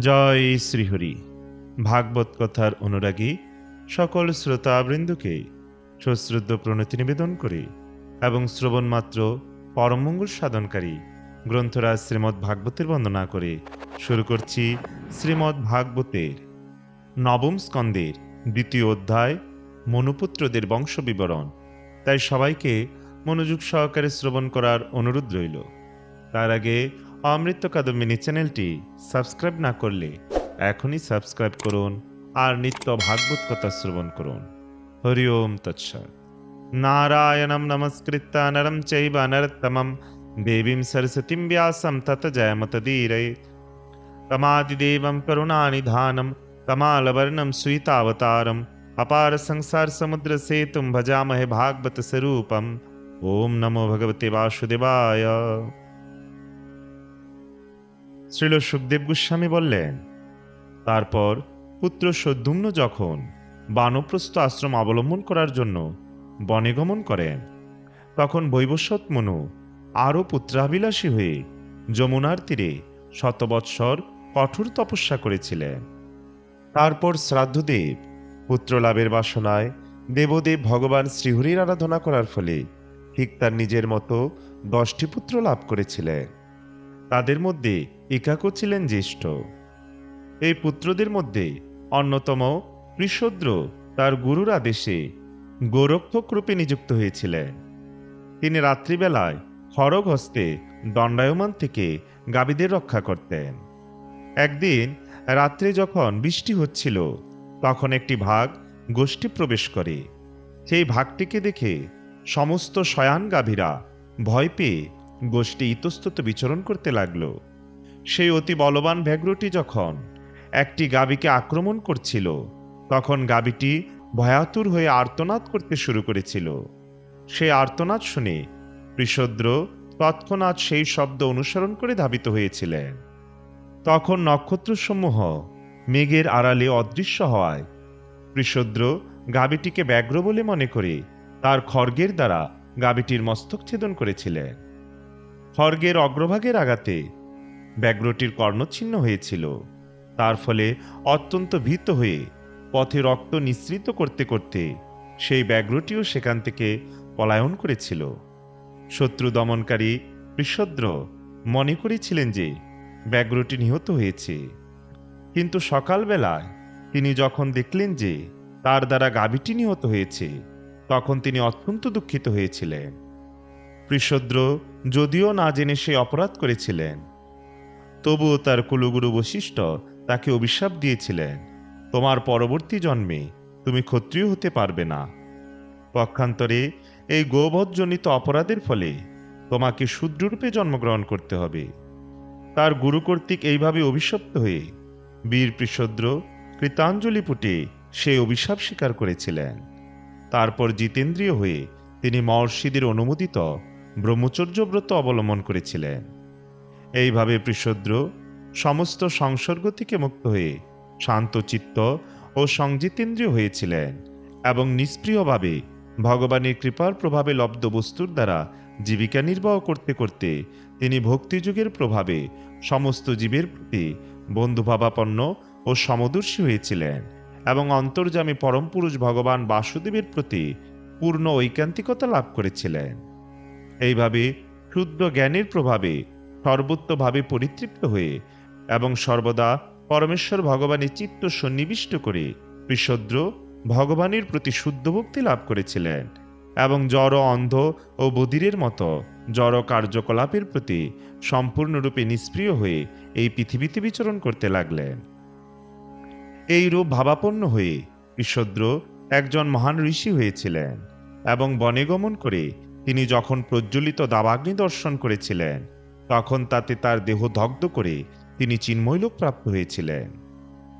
জয় শ্রীহরি। ভাগবত কথার অনুরাগী সকল শ্রোতাবৃন্দকে সশ্রদ্ধ প্রণতি নিবেদন করে এবং শ্রবণমাত্র পরমঙ্গল সাধনকারী গ্রন্থরাজ শ্রীমদ্ ভাগবতের বন্দনা করে শুরু করছি শ্রীমদ্ ভাগবতের নবম স্কন্দের দ্বিতীয় অধ্যায় মনুপুত্রদের বংশ বিবরণ তাই সবাইকে মনোযোগ সহকারে শ্রবণ করার অনুরোধ রইল। তার আগে अमृत कदमी चैनल सबसक्राइब ना कर ले सबसक्राइब कर और नित्य भागवत कथा श्रवण कर हरिओम तत्सत नारायणम नमस्कृत नरम चरतम देवी सरस्वती व्यास तत जय मत धीर तमादिदेव करुणा निधानम कमालवर्णम सुतावतारम अपार संसार समुद्र सेतु भजामहे भागवत स्वरूप ओम नमो भगवते वासुदेवाय শ্রীল সুখদেব গোস্বামী বললেন, তারপর পুত্র সদ্যুম্ন যখন বানপ্রস্থ আশ্রম অবলম্বন করার জন্য বনে গমন করেন, তখন বৈবস্বত মনু আরও পুত্রাবিলাসী হয়ে যমুনার তীরে শতবৎসর কঠোর তপস্যা করেছিলেন। তারপর শ্রাদ্ধদেব পুত্রলাভের বাসনায় দেবদেব ভগবান শ্রীহরির আরাধনা করার ফলে ঠিক তার নিজের মতো দশটি পুত্র লাভ করেছিলেন। তাদের মধ্যে ইকাকো ছিলেন জ্যেষ্ঠ। এই পুত্রদের মধ্যে অন্যতম কৃষদ্র তার গুরুর আদেশে গোরক্ষক রূপে নিযুক্ত হয়েছিলেন। তিনি রাত্রিবেলায় খড়গ হস্তে দণ্ডায়মান থেকে গাবিদের রক্ষা করতেন। একদিন রাত্রে যখন বৃষ্টি হচ্ছিল, তখন একটি ভাগ গোষ্ঠী প্রবেশ করে। সেই ভাগটিকে দেখে সমস্ত শয়ান গাভীরা ভয় পেয়ে গোষ্ঠী ইতস্তত বিচরণ করতে লাগল। সেই অতি বলবান ব্যাঘ্রটি যখন একটি গাবিকে আক্রমণ করছিল, তখন গাবিটি ভয়াতুর হয়ে আর্তনাদ করতে শুরু করেছিল। সেই আর্তনাদ শুনে কৃষদ্র তৎক্ষণাৎ সেই শব্দ অনুসরণ করে ধাবিত হয়েছিলেন। তখন নক্ষত্রসমূহ মেঘের আড়ালে অদৃশ্য হওয়ায় কৃষদ্র গাবিটিকে ব্যাঘ্র বলে মনে করে তার খর্গের দ্বারা গাবিটির মস্তক ছেদন করেছিলেন। খর্গের অগ্রভাগের আঘাতে ব্যাঘ্রটির কর্ণচ্ছিন্ন হয়েছিল। তার ফলে অত্যন্ত ভীত হয়ে পথে রক্ত নিঃসৃত করতে করতে সেই ব্যাঘ্রটিও সেখান থেকে পলায়ন করেছিল। শত্রু দমনকারী কৃষদ্র মনে করেছিলেন যে ব্যাঘ্রটি নিহত হয়েছে। কিন্তু সকালবেলায় তিনি যখন দেখলেন যে তার দ্বারা গাভীটি নিহত হয়েছে, তখন তিনি অত্যন্ত দুঃখিত হয়েছিলেন। কৃষদ্র যদিও না জেনে সে অপরাধ করেছিলেন তবুও তার কুলগুরু বশিষ্ঠ তাকে অভিশাপ দিয়েছিলেন, তোমার পরবর্তী জন্মে তুমি ক্ষত্রিয় হতে পারবে না। পক্ষান্তরে এই গোবধজনিত অপরাধের ফলে তোমাকে শূদ্ররূপে জন্মগ্রহণ করতে হবে। তার গুরু কর্তৃক এইভাবে অভিশপ্ত হয়ে বীর পৃষদ্র কৃতাঞ্জলি পুটে সে অভিশাপ স্বীকার করেছিলেন। তারপর জিতেন্দ্রীয় হয়ে তিনি মহর্ষিদের অনুমোদিত ব্রহ্মচর্য ব্রত অবলম্বন করেছিলেন। এইভাবে পৃষদ্র সমস্ত সংসর্গ থেকে মুক্ত হয়ে শান্তচিত্ত ও সংজিতেন্দ্রীয় হয়েছিলেন এবং নিষ্প্রিয়ভাবে ভগবানের কৃপার প্রভাবে লব্ধ বস্তুর দ্বারা জীবিকা নির্বাহ করতে করতে তিনি ভক্তিযুগের প্রভাবে সমস্ত জীবের প্রতি বন্ধুভাবাপন্ন ও সমদর্শী হয়েছিলেন এবং অন্তর্জামী পরম পুরুষ ভগবান বাসুদেবের প্রতি পূর্ণ ঐকান্তিকতা লাভ করেছিলেন। এইভাবে ক্ষুদ্র জ্ঞানের প্রভাবে সর্বত্রভাবে পরিতৃপ্ত হয়ে এবং সর্বদা পরমেশ্বর ভগবানের চিত্ত সন্নিবিষ্ট করে বিশদ্র ভগবানের প্রতি শুদ্ধ ভক্তি লাভ করেছিলেন এবং জড়, অন্ধ ও বধিরের মতো জড় কার্যকলাপের প্রতি সম্পূর্ণরূপে নিষ্প্রিয় হয়ে এই পৃথিবীতে বিচরণ করতে লাগলেন। এই রূপ ভাবাপন্ন হয়ে ঈশ্বদ্র একজন মহান ঋষি হয়েছিলেন এবং বনে গমন করে তিনি যখন প্রজ্বলিত দাবাগ্নি দর্শন করেছিলেন তখন তাতে তার দেহ দগ্ধ করে তিনি চিন্ময়লোক প্রাপ্ত হয়েছিলেন।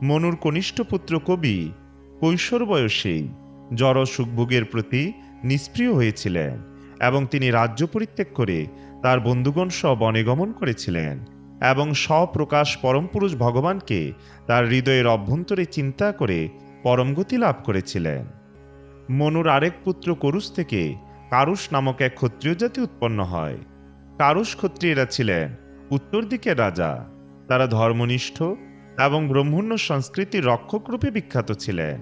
মনুর কনিষ্ঠ পুত্র কবি কৈশোর বয়সেই জড় সুখভোগের প্রতি নিষ্প্রিয় হয়েছিলেন এবং তিনি রাজ্য পরিত্যাগ করে তার বন্ধুগণ সহ বনে গমন করেছিলেন এবং স্বপ্রকাশ পরমপুরুষ ভগবানকে তার হৃদয়ের অভ্যন্তরে চিন্তা করে পরমগতি লাভ করেছিলেন। মনুর আরেক পুত্র করুষ থেকে কারুষ নামক এক ক্ষত্রিয় জাতি উৎপন্ন হয়। কারুষ ক্ষত্রিয়রা ছিলেন। উত্তর দিকের রাজা। তারা ধর্মনিষ্ঠ এবং ব্রহ্মণ্য সংস্কৃতির রক্ষকরূপে বিখ্যাত ছিলেন।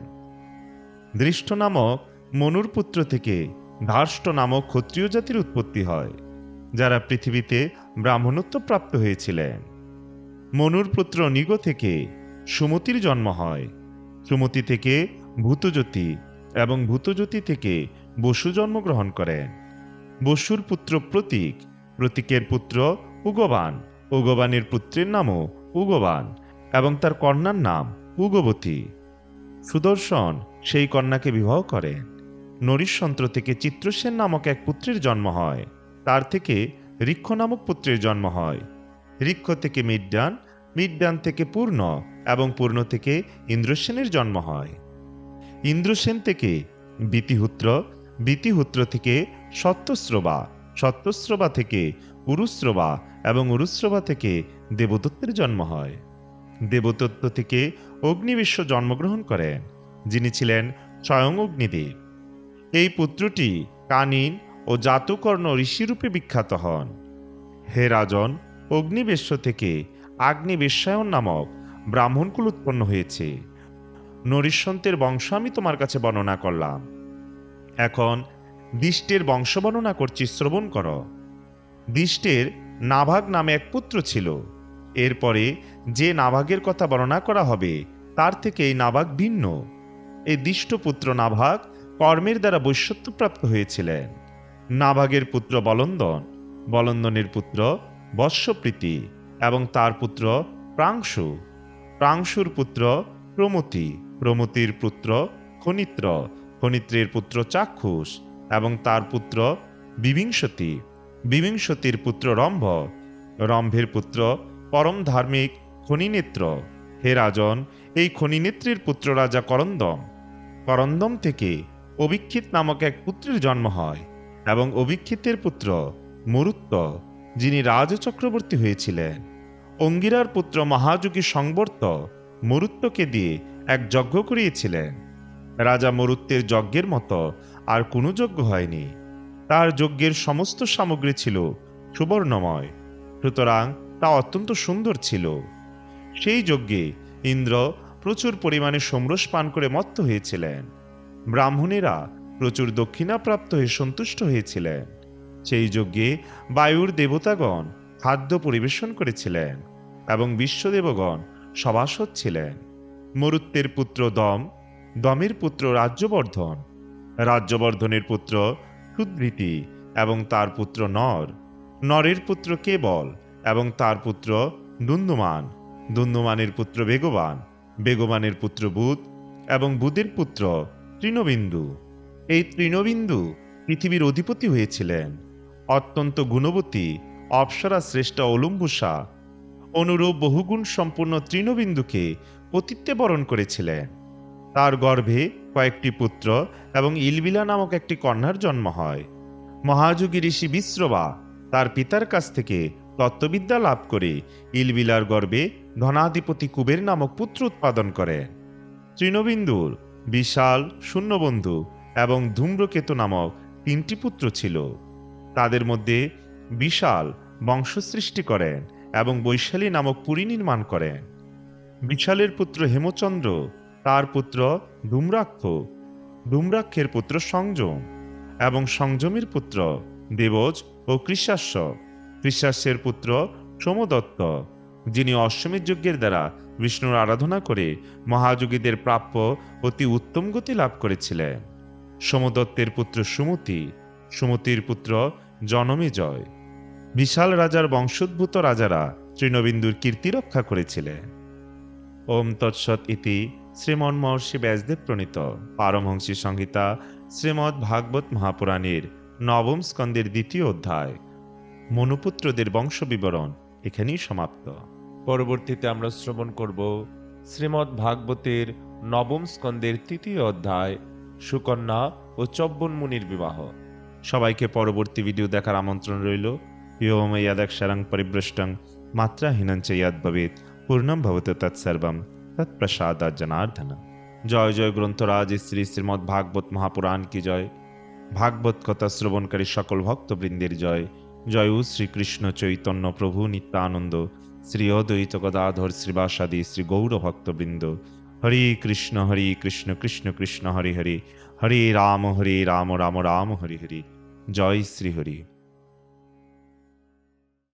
দৃষ্ট নামক মনুর পুত্র থেকে ধার্ষ্ট নামক ক্ষত্রিয় জাতির উৎপত্তি হয়, যারা পৃথিবীতে ব্রাহ্মণত্ব প্রাপ্ত হয়েছিলেন। মনুর পুত্র নিগ থেকে সুমতির জন্ম হয়। সুমতি থেকে ভূতজ্যোতি এবং ভূতজ্যোতি থেকে বসু জন্মগ্রহণ করেন। বসুর পুত্র প্রতীক প্রতীকের পুত্র উগবান। উগবানের পুত্রের নামও উগবান এবং তার কন্যার নাম উগবতী। সুদর্শন সেই কন্যাকে বিবাহ করেন নরিশন্ত্র থেকে চিত্রসেন নামক এক পুত্রের জন্ম হয়। তার থেকে ঋক্ষ নামক পুত্রের জন্ম হয়। ঋক্ষ থেকে মিডডান মিডডান থেকে পূর্ণ এবং পূর্ণ থেকে ইন্দ্রসেনের জন্ম হয়। ইন্দ্রসেন থেকে বিতিহুত্র বিতিহুত্র থেকে সত্যশ্রবা সত্যশ্রবা থেকে উরুশ্রবা এবং উরুশ্রবা থেকে দেবদত্তের জন্ম হয়। দেবদত্ত থেকে অগ্নিবিশ্ব জন্মগ্রহণ করেন, যিনি ছিলেন স্বয়ং অগ্নিদেব। এই পুত্রটি কানিন ও জাতুকর্ণ ঋষিরূপে বিখ্যাত হন। হে রাজন অগ্নিবেশ্য থেকে আগ্নিবেশ্যায়ন নামক ব্রাহ্মণকুল উৎপন্ন হয়েছে। নরিশ্বন্তের বংশ আমি তোমার কাছে বর্ণনা করলাম। এখন দিষ্টের বংশ বর্ণনা করছি, শ্রবণ কর। দিষ্টের নাভাগ নামে এক পুত্র ছিল। এরপরে যে নাভাগের কথা বর্ণনা করা হবে, তার থেকে এই নাভাগ ভিন্ন। এই দিষ্টপুত্র নাভাগ কর্মের দ্বারা বৈশ্যত্বপ্রাপ্ত হয়েছিলেন। নাভাগের পুত্র বলন্দন, বলন্দনের পুত্র বৎসপ্রীতি এবং তার পুত্র প্রাংশু। প্রাংশুর পুত্র প্রমতি, প্রমতির পুত্র খনিত্র, খনিত্রের পুত্র চাক্ষুষ। এবং তার পুত্র বিবিংশতি। বিবিংশতির পুত্র রম্ভ। রম্ভের পুত্র পরম ধার্মিক খনিনেত্র। হে রাজন, এই খনিনেত্রীর পুত্র রাজা করন্দম। করন্দম থেকে অবিক্ষিত নামক এক পুত্রের জন্ম হয় এবং অবিক্ষিতের পুত্র মরুত্ব যিনি রাজ চক্রবর্তী হয়েছিলেন। অঙ্গিরার পুত্র মহাযোগী সংবর্ত মরুত্বকে দিয়ে এক যজ্ঞ করিয়েছিলেন। রাজা মরুত্বের যজ্ঞের মতো আর কোনো যজ্ঞ হয়নি। তার যজ্ঞের সমস্ত সামগ্রী ছিল সুবর্ণময়, সুতরাং তা অত্যন্ত সুন্দর ছিল। সেই যজ্ঞে ইন্দ্র প্রচুর পরিমাণে সমরস পান করে মত্ত হয়েছিলেন। ব্রাহ্মণেরা প্রচুর দক্ষিণা প্রাপ্ত হয়ে সন্তুষ্ট হয়েছিলেন। সেই যজ্ঞে বায়ুর দেবতাগণ খাদ্য পরিবেশন করেছিলেন এবং বিশ্বদেবগণ সভাসদ ছিলেন। মরুত্বের পুত্র দম, দমের পুত্র রাজ্যবর্ধন রাজ্যবর্ধনের পুত্র সুদৃতি এবং তার পুত্র নর। নরের পুত্র কেবল এবং তার পুত্র দুন্দুমান। দুন্দুমানের পুত্র বেগবান, বেগবানের পুত্র বুধ এবং বুধের পুত্র তৃণবিন্দু। এই তৃণবিন্দু পৃথিবীর অধিপতি হয়েছিলেন। অত্যন্ত গুণবতী, অপ্সরা শ্রেষ্ঠ অলম্বুষা। অনুরূপ বহুগুণ সম্পূর্ণ তৃণবিন্দুকে পতিত্বে বরণ করেছিলেন। তার গর্ভে কয়েকটি পুত্র এবং ইলবিলা নামক একটি কন্যার জন্ম হয়। মহাযোগী ঋষি বিশ্রবা তার পিতার কাছ থেকে তত্ত্ববিদ্যা লাভ করে ইলবিলার গর্ভে ধনাধিপতি কুবের নামক পুত্র উৎপাদন করেন তৃণবিন্দুর বিশাল শূন্যবন্ধু এবং ধূম্রকেতু নামক তিনটি পুত্র ছিল। তাদের মধ্যে বিশাল বংশ সৃষ্টি করেন এবং বৈশালী নামক পুরী নির্মাণ করেন। বিশালের পুত্র হেমচন্দ্র তার পুত্র ধূম্রাক্ষ। ধূম্রাক্ষের পুত্র সংযম এবং সংযমের পুত্র দেবজ ও কৃষাস্য। কৃষাস্যের পুত্র সোমদত্ত, যিনি অশ্বমেধ যজ্ঞের দ্বারা বিষ্ণুর আরাধনা করে মহাযোগীদের প্রাপ্য অতি উত্তম গতি লাভ করেছিলেন। সোমদত্তের পুত্র সুমতি, সুমতির পুত্র জনমেজয় বিশাল রাজার বংশোদ্ভূত রাজারা তৃণবিন্দুর কীর্তি রক্ষা করেছিলেন। ওম তৎসৎ ইতি শ্রীমন মহর্ষি ব্যাসদেব প্রণীত। পারমহংসী সংহিতা শ্রীমৎ ভাগবত মহাপুরাণের নবম স্কন্দের দ্বিতীয় অধ্যায়। মনুপুত্রদের বংশ বিবরণ এখানেই সমাপ্ত। পরবর্তীতে আমরা শ্রবণ করব শ্রীমদ্ ভাগবতের নবম স্কন্দের তৃতীয় অধ্যায়, সুকন্যা ও চব্বন মুনির বিবাহ। সবাইকে পরবর্তী ভিডিও দেখার আমন্ত্রণ রইল। ইয়াদাক্ষরাং পরিভ্রষ্টং মাত্রাহীনঞ্চ ইয়াদ ভবেত পূর্ণম ভবত তৎসর্বম তৎপ্রসাদা জনার্দন জয় জয় গ্রন্থরাজ শ্রী শ্রীমৎ ভাগবত মহাপুরাণ কি জয় ভাগবত কথা শ্রবণকারী সকল ভক্তবৃন্দের জয় জয় শ্রীকৃষ্ণ চৈতন্য প্রভু নিত্যানন্দ শ্রী অদ্বৈত গদাধর শ্রীবাসাদি শ্রী গৌর ভক্তবৃন্দ হরে কৃষ্ণ হরে কৃষ্ণ কৃষ্ণ কৃষ্ণ হরে হরে হরে রাম হরে রাম রাম রাম হরে হরে জয় শ্রী হরি